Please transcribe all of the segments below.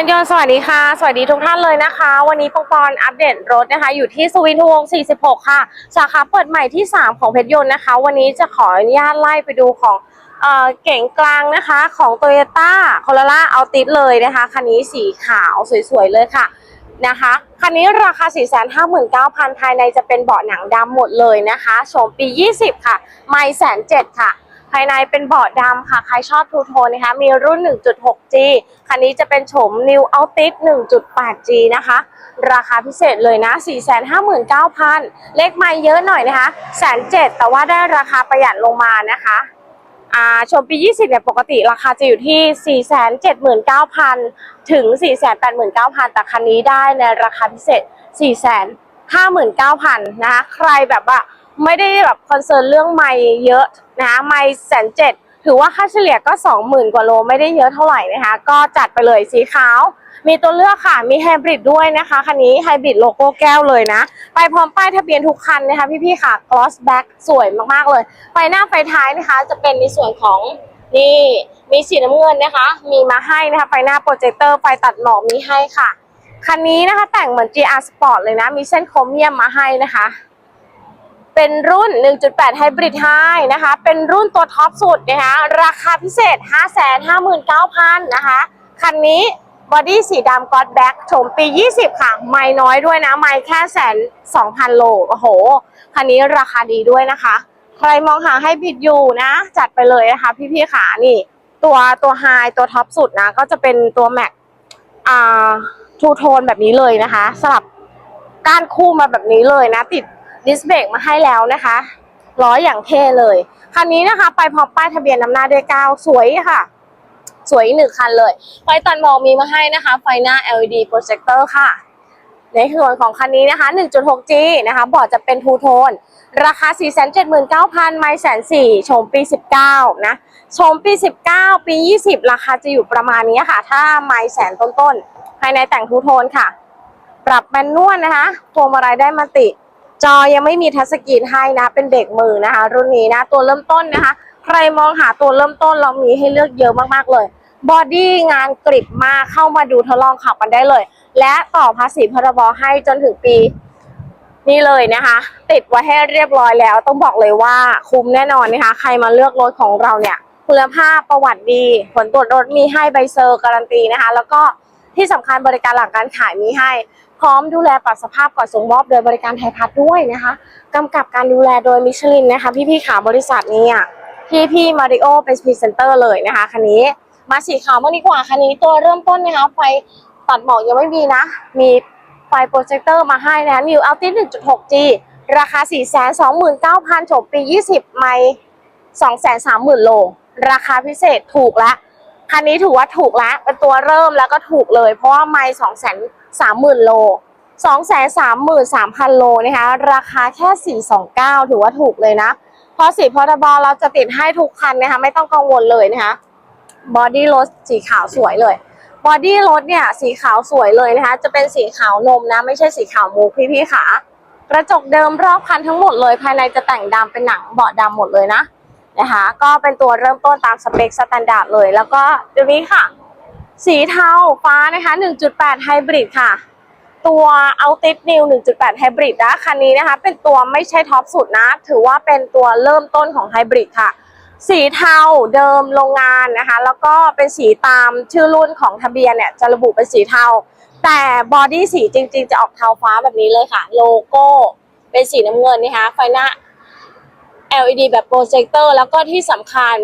พื่อนยนต์สวัสดีค่ะ สวัสดีทุกท่านเลยนะคะ วันนี้ปองปอนอัปเดตรถนะคะ อยู่ที่สวินทวง 46 ค่ะ สาขาเปิดใหม่ที่ 3 ของเพชรยนต์นะคะ วันนี้จะขออนุญาตไล่ไปดูของเอ่อเก๋งกลางนะคะของ t o y ยต้าโคโรล่าเอาติดเลยนะคะ คันนี้สีขาวสวยๆเลยค่ะนะคะ คันนี้ราคา 459,000 ภายในจะเป็นเบาะหนังดำหมดเลยนะคะโฉมปี 20 ค่ะ ไม่แสนเจ็ดค่ะ ภายในเป็นเบาะดำค่ะ ใครชอบทูโทนนะคะ มีรุ่น 1.6G คันนี้จะเป็นโฉม New Altis 1.8G นะคะ ราคาพิเศษเลยนะ 459,000 เลขไม่เยอะหน่อยนะคะแสนเแต่ว่าได้ราคาประหยัดลงมานะคะอ่าชมปี 20 เนี่ย ปกติราคาจะอยู่ที่ 479,000 ถึง 489,000 แต่คันนี้ได้ในราคาพิเศษ 459,000 นะคะ ใครแบบว่า ไม่ได้แบบคอนเซิร์นเรื่องไม่เยอะนะคะไม่แสนเจ็ดถือว่าค่าเฉลี่ยก็ 20,000 กว่าโลไม่ได้เยอะเท่าไหร่นะคะ ก็จัดไปเลยสีขาว มีตัวเลือกค่ะ มีไฮบริดด้วยนะคะ คันนี้ไฮบริดโลโก้แก้วเลยนะ ไปพร้อมป้ายทะเบียนทุกคันนะคะ พี่ๆค่ะ gloss back สวยมากๆเลย ไฟหน้าไฟท้ายนะคะ จะเป็นในส่วนของนี่มีสีน้ำเงินนะคะ มีมาให้นะคะ ไฟหน้าโปรเจคเตอร์ไฟตัดหมอกมีให้ค่ะ คันนี้นะคะแต่งเหมือน GR Sport เลยนะ มีเส้นโครเมียมมาให้นะคะ เป็นรุ่น 1.8 Hybrid High นะคะ เป็นรุ่นตัวท็อปสุดนะคะ ราคาพิเศษ 559,000 นะคะ คันนี้บอดี้สีดำก็อดแบ็กโฉมปี 20 ค่ะ ไม่น้อยด้วยนะ ไม่แค่แสน2,000โล โอ้โห คันนี้ราคาดีด้วยนะคะ ใครมองหาให้ผิดอยู่นะ จัดไปเลยนะคะพี่ๆขานี่ ตัวตัวไฮตัวท็อปสุดนะ ก็จะเป็นตัวแม็กอ่าทูโทนแบบนี้เลยนะคะ สลับก้านคู่มาแบบนี้เลยนะ ติด ดิสเบรกมาให้แล้วนะคะล้ออย่างเท่เลย คันนี้นะคะ ไปพร้อมป้ายทะเบียนนำหน้าด้วยก้าวสวยค่ะ สวยหนึ่งคันเลย ไฟตัดหมอกมีมาให้นะคะ ไฟหน้า LED projector ค่ะ ในส่วนของคันนี้นะคะ 1.6G นะคะบอร์ดจะเป็นทูโทน ราคา 479,000 ไม่แสนสี่ชมปี 19 นะ ชมปี 19 ปี 20 ราคาจะอยู่ประมาณนี้ค่ะ ถ้าไม่แสนต้นๆ ภายในแต่งทูโทนค่ะ ปรับแมนนวลนะคะพวงมาลัยได้มาติ จอยังไม่มีทัชสกรีนให้นะเป็นเบรกมือนะคะ รุ่นนี้นะตัวเริ่มต้นนะคะ ใครมองหาตัวเริ่มต้นเรามีให้เลือกเยอะมากๆเลยบอดี้งานกริบมากเข้ามาดูทดลองขับกันได้เลย และต่อภาษีพรบให้จนถึงปีนี่เลยนะคะ ติดไว้ให้เรียบร้อยแล้ว ต้องบอกเลยว่าคุ้มแน่นอนนะคะ ใครมาเลือกรถของเราเนี่ย คุณภาพประวัติดี ผลตรวจรถมีให้ใบเซอร์การันตีนะคะ แล้วก็ที่สำคัญบริการหลังการขายมีให้ พร้อมดูแลปรับสภาพก่อนส่งมอบโดยบริการไทยพัฒน์ด้วยนะคะกำกับการดูแลโดยมิชลินนะคะ พี่ๆขาบริษัทนี้อะพี่พี่มาริโอเป็นพรีเซนเตอร์เลยนะคะคันนี้มาสีขาวมากดีกว่าคันนี้ตัวเริ่มต้นนะคะไฟตัดหมอกยังไม่มีนะ มีไฟโปรเจคเตอร์มาให้นะ New Altis 1.6G ราคา 429,000จบปี 20 ไมล์230,000 โล ราคาพิเศษถูกละ คันนี้ถือว่าถูกแล้วเป็นตัวเริ่มแล้วก็ถูกเลย เพราะว่าไมล์230,000โล233,000โลนะคะราคาแค่429ถือว่าถูกเลยนะเพราะสีพรบเราจะติดให้ทุกคันนะคะไม่ต้องกังวลเลยนะคะบอดี้รถสีขาวสวยเลยบอดี้รถเนี่ยสีขาวสวยเลยนะคะ จะเป็นสีขาวนมนะ ไม่ใช่สีขาวมุกพี่ๆค่ะกระจกเดิมรอบคันทั้งหมดเลย ภายในจะแต่งดำเป็นหนังเบาะดำหมดเลยนะ นะคะ ก็เป็นตัวเริ่มต้นตามสเปคสแตนดาร์ดเลย แล้วก็ตัวนี้ค่ะ สีเทาฟ้านะคะ 1.8ไฮบริดค่ะ ตัว Altis New 1.8ไฮบริดนะคันนี้นะคะ เป็นตัวไม่ใช่ท็อปสุดนะ ถือว่าเป็นตัวเริ่มต้นของไฮบริดค่ะ สีเทาเดิมโรงงานนะคะ แล้วก็เป็นสีตามชื่อรุ่นของทะเบียนเนี่ยจะระบุเป็นสีเทา แต่บอดี้สีจริง ๆ จะออกเทาฟ้าแบบนี้เลยค่ะ โลโก้เป็นสีน้ำเงินนะคะไฟหน้า LED แบบโปรเจคเตอร์แล้วก็ที่สำคัญ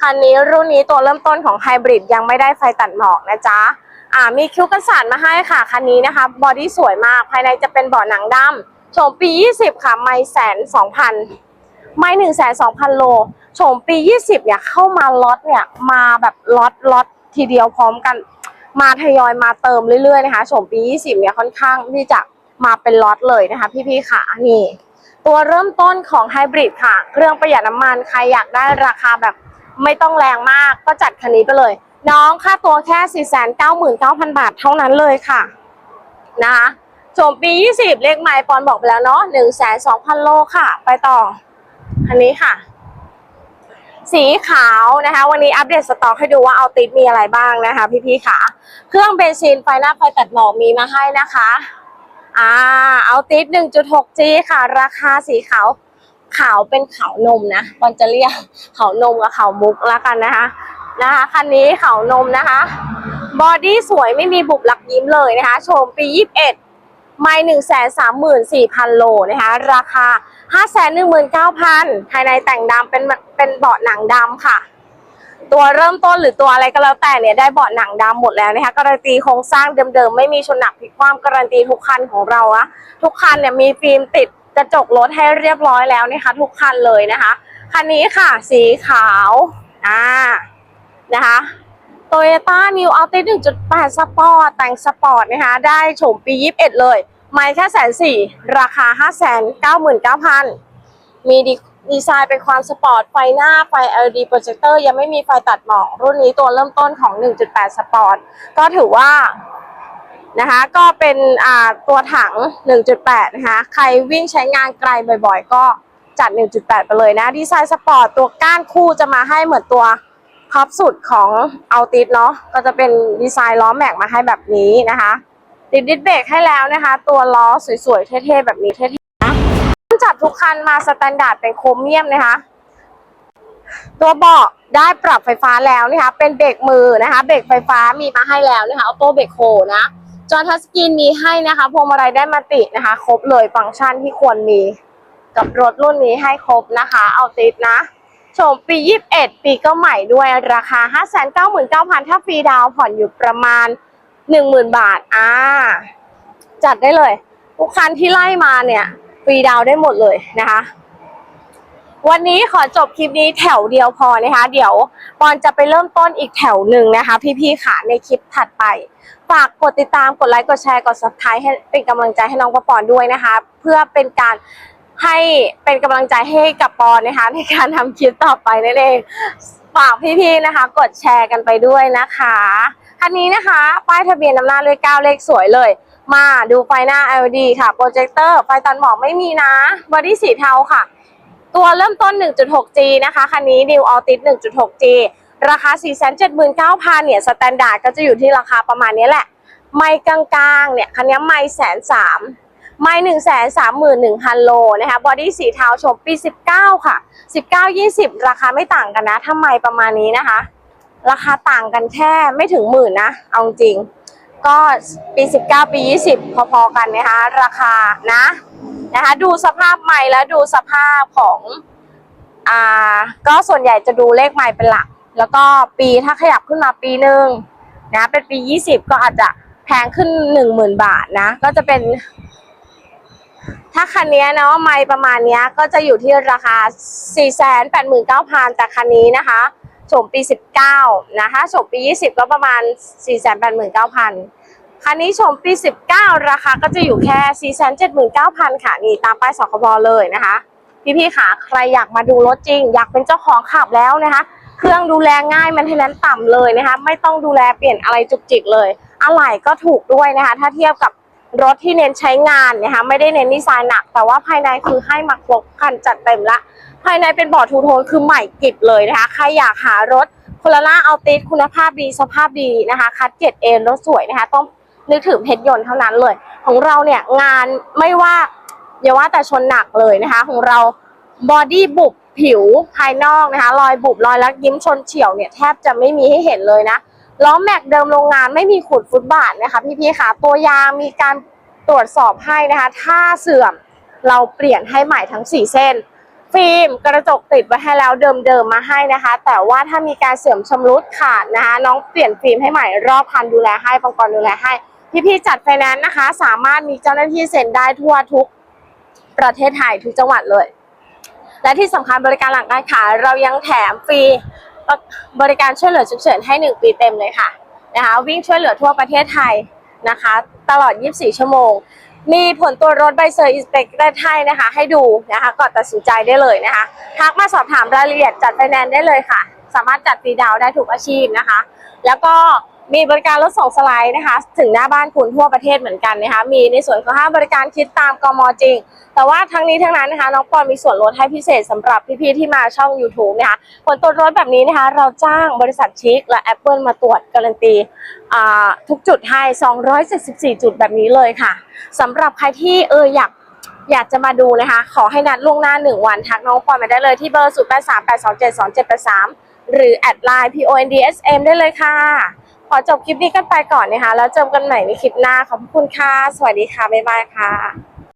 คันนี้รุ่นนี้ตัวเริ่มต้นของไฮบริดยังไม่ได้ไฟตัดหมอกนะจ๊ะอ่ามีคิ้วกันสานมาให้ค่ะ คันนี้นะคะบอดี้สวยมากภายในจะเป็นเบาะหนังดำโฉมปี 20 ค่ะไม่แสนสองพันไม่หนึ่งแสนสองพันโลโฉมปี 20 เนี่ยเข้ามาล็อตเนี่ยมาแบบล็อตล็อตทีเดียวพร้อมกันมาทยอยมาเติมเรื่อยๆนะคะโฉมปี 20 เนี่ยค่อนข้างที่จะมาเป็นล็อตเลยนะคะ พี่ๆค่ะนี่ ตัวเริ่มต้นของไฮบริดค่ะ เครื่องประหยัดน้ำมันใครอยากได้ราคาแบบไม่ต้องแรงมากก็จัดคันนี้ไปเลย น้องค่าตัวแค่ 499,000 บาทเท่านั้นเลยค่ะนะคะโฉมปี 20 เลขไมล์ปอนบอกไปแล้วเนาะ1 2 0 0 0 โลค่ะ ไปต่ออันนี้ค่ะ สีขาวนะคะ วันนี้อัปเดตสต็อกให้ดูว่าเอาติดมีอะไรบ้างนะคะ พี่ๆค่ะ เครื่องเบนซินไฟหน้าไฟตัดหมอกมีมาให้นะคะ อ่าเอาติด 1.6G ค่ะ ราคาสีขาว ขาวเป็นขาวนมนะบอลจะเรียกขาวนมกับขาวมุกแล้วกันนะคะ นะคะคันนี้ขาวนมนะคะ บอดี้สวยไม่มีบุบหลักยิ้มเลยนะคะโชมปี 21 ไม่หนึ่งแสนสามหมื่นสี่พันโลนะคะ ราคาห้าแสนหนึ่งหมื่นเก้าพันภายในแต่งดำเป็นเป็นเบาะหนังดำค่ะ ตัวเริ่มต้นหรือตัวอะไรก็แล้วแต่เนี่ยได้เบาะหนังดำหมดแล้วนะคะการันตีโครงสร้างเดิมๆ ไม่มีชนหนักพลิกคว่ำการันตีทุกคันของเราอะทุกคันเนี่ยมีฟิล์มติดกระจกรถให้เรียบร้อยแล้วนะคะ ทุกคันเลยนะคะคันนี้ค่ะ สีขาวอ่านะคะโตโยต้านิวอัลติ1.8 สปอร์ตแต่งสปอร์ตนะคะได้โฉมปี 21 เลย ไม่แค่แสนสี่ราคา 5 9 9 0 0 0 มีดี ดีไซน์เป็นความสปอร์ต ไฟหน้าไฟ LED โปรเจคเตอร์ยังไม่มีไฟตัดหมอก รุ่นนี้ตัวเริ่มต้นของ 1.8 สปอร์ต ก็ถือว่านะคะก็เป็นอ่าตัวถัง 1.8 นะคะ ใครวิ่งใช้งานไกลบ่อยๆ ก็จัด 1.8 ไปเลยนะ ดีไซน์สปอร์ต ตัวก้านคู่จะมาให้เหมือนตัวท็อปสุดของเอาติดเนาะก็จะเป็นดีไซน์ล้อแม็กมาให้แบบนี้นะคะ ติดดิสเบรกให้แล้วนะคะ ตัวล้อสวยๆ เท่ๆ แบบนี้เท่ ดทุกคันมาสแตนดาร์ดเป็นโครเมียมนะคะ ตัวเบาะได้ปรับไฟฟ้าแล้วนะคะ เป็นเบรกมือนะคะ เบรกไฟฟ้ามีมาให้แล้วนะคะออโต้เบรกโฮนะ จอทัสกรีนมีให้นะคะพวงมาลัยได้มาตินะคะ ครบเลยฟังก์ชันที่ควรมี กับรถรุ่นนี้ให้ครบนะคะ เอาติดนะโฉมปี 21 ปีก็ใหม่ด้วยราคา 599,000 ถ้าฟรีดาวผ่อนอยู่ประมาณ 10,000 บาท อ่า จัดได้เลยทุกคันที่ไล่มาเนี่ย ฟรีดาวได้หมดเลยนะคะ วันนี้ขอจบคลิปนี้แถวเดียวพอนะคะ เดี๋ยวปอนจะไปเริ่มต้นอีกแถวหนึ่งนะคะ พี่ๆค่ะในคลิปถัดไป ฝากกดติดตามกดไลค์กดแชร์กด subscribe ให้เป็นกำลังใจให้น้องปอปอนด้วยนะคะ เพื่อเป็นการให้เป็นกำลังใจให้กับปอนนะคะ ในการทำคลิปต่อไปนั่นเองฝากพี่ๆนะคะ กดแชร์กันไปด้วยนะคะคันนี้นะคะ ป้ายทะเบียนนำหน้าเลข9เลขสวยเลย มาดูไฟหน้า LED ค่ะ โปรเจคเตอร์ ไฟตัดหมอกไม่มีนะ บอดี้สีเทาค่ะ ตัวเริ่มต้น 1.6G นะคะ คันนี้ New Altis 1.6G ราคา 479,000 เนี่ย สแตนดาร์ดก็จะอยู่ที่ราคาประมาณนี้แหละ ไม่กลางๆ เนี่ย คันนี้ไม่แสนสามไม่หนึ่งแสนสามหมื่นหนึ่งพันโลนะคะ บอดี้สีเทาชมปี 19 ค่ะ 19 20 ราคาไม่ต่างกันนะ ถ้าไม่ประมาณนี้นะคะ ราคาต่างกันแค่ไม่ถึงหมื่นนะ เอาจริง ก็ปี 19 ปี 20 พอๆกันนะคะ ราคานะนะคะดูสภาพใหม่แล้วดูสภาพของอ่าก็ส่วนใหญ่จะดูเลขใหม่เป็นหลัก แล้วก็ปีถ้าขยับขึ้นมาปีหนึ่งนะเป็นปี 20 ก็อาจจะแพงขึ้น 10,000 บาทนะ ก็จะเป็น ถ้าคันนี้เนาะไม่ประมาณนี้ก็จะอยู่ที่ราคา 489,000 แต่คันนี้นะคะ โฉมปี 19 นะคะโฉมปี 20 ก็ประมาณ 489,000 คันนี้ชมปี 19 ราคาก็จะอยู่แค่ 479,000 ค่ะนี่ตามป้ายสคบเลยนะคะ พี่ๆค่ะใครอยากมาดูรถจริง อยากเป็นเจ้าของขับแล้วนะคะ เครื่องดูแลง่ายมันเทนนั้นต่ำเลยนะคะ ไม่ต้องดูแลเปลี่ยนอะไรจุกจิกเลย อะไหล่ก็ถูกด้วยนะคะ ถ้าเทียบกับรถที่เน้นใช้งานนะคะไม่ได้เน้นดีไซน์หนัก แต่ว่าภายในคือให้มาครบคันจัดเต็มละ ภายในเป็นบอร์ดทูโทนคือใหม่กิบเลยนะคะ ใครอยากหารถโคลาร่าเอาติสคุณภาพดีสภาพดีนะคะ คัดเกรดเอ็นรถสวยนะคะ ต้องนึกถึงเพชรยนต์เท่านั้นเลย ของเราเนี่ยงานไม่ว่าอย่าว่าแต่ชนหนักเลยนะคะ ของเราบอดี้บุบผิวภายนอกนะคะ รอยบุบรอยลักยิ้มชนเฉียวเนี่ยแทบจะไม่มีให้เห็นเลยนะล้อแม็กเดิมโรงงานไม่มีขูดฟุตบาทนะคะ พี่ๆค่ะตัวยางมีการตรวจสอบให้นะคะ ถ้าเสื่อมเราเปลี่ยนให้ใหม่ทั้ง 4 เส้น ฟิล์มกระจกติดไว้ให้แล้วเดิมๆมาให้นะคะ แต่ว่าถ้ามีการเสื่อมชำรุดขาดนะคะ น้องเปลี่ยนฟิล์มให้ใหม่รอบคันดูแลให้ปังกรดูแลให้ พี่ๆจัดไฟแนนซ์นะคะ สามารถมีเจ้าหน้าที่เซ็นได้ทั่วทุกประเทศไทยทุกจังหวัดเลย และที่สำคัญบริการหลังการขายเรายังแถมฟรีบริการช่วยเหลือฉุกเฉินให้ 1 ปีเต็มเลยค่ะนะคะวิ่งช่วยเหลือทั่วประเทศไทยนะคะ ตลอด 24 ชั่วโมง มีผลตัวรถใบเซอร์อินสเปกได้ให้นะคะ ให้ดูนะคะก่อนตัดสินใจได้เลยนะคะทักมาสอบถามรายละเอียดจัดไฟแนนซ์ได้เลยค่ะ สามารถจัดฟรีดาวได้ถูกอาชีพนะคะ แล้วก็ มีบริการรถส่งสไลด์นะคะ ถึงหน้าบ้านคุณทั่วประเทศเหมือนกันนะคะ มีในส่วนของค่าบริการคิดตามกมจริง แต่ว่าทั้งนี้ทั้งนั้นนะคะน้องปอนมีส่วนลดให้พิเศษสำหรับพี่ๆที่มาช่อง YouTube นะคะผลตรวจรถแบบนี้นะคะ เราจ้างบริษัทชิคและ Apple มาตรวจการันตีทุกจุดให้ 274 จุดแบบนี้เลยค่ะสำหรับใครที่เอออยากอยากจะมาดูนะคะ ขอให้นัดล่วงหน้า 1 วันทักน้องปอนมาได้เลยที่เบอร์ 0838272783 หรือแอดไลน์ PONDSM ได้เลยค่ะ อจบคลิปนี้กันไปก่อนนะคะ แล้วเจอกันใหม่ในคลิปหน้าขอบคุณค่ะ สวัสดีค่ะ บ๊ายบายค่ะ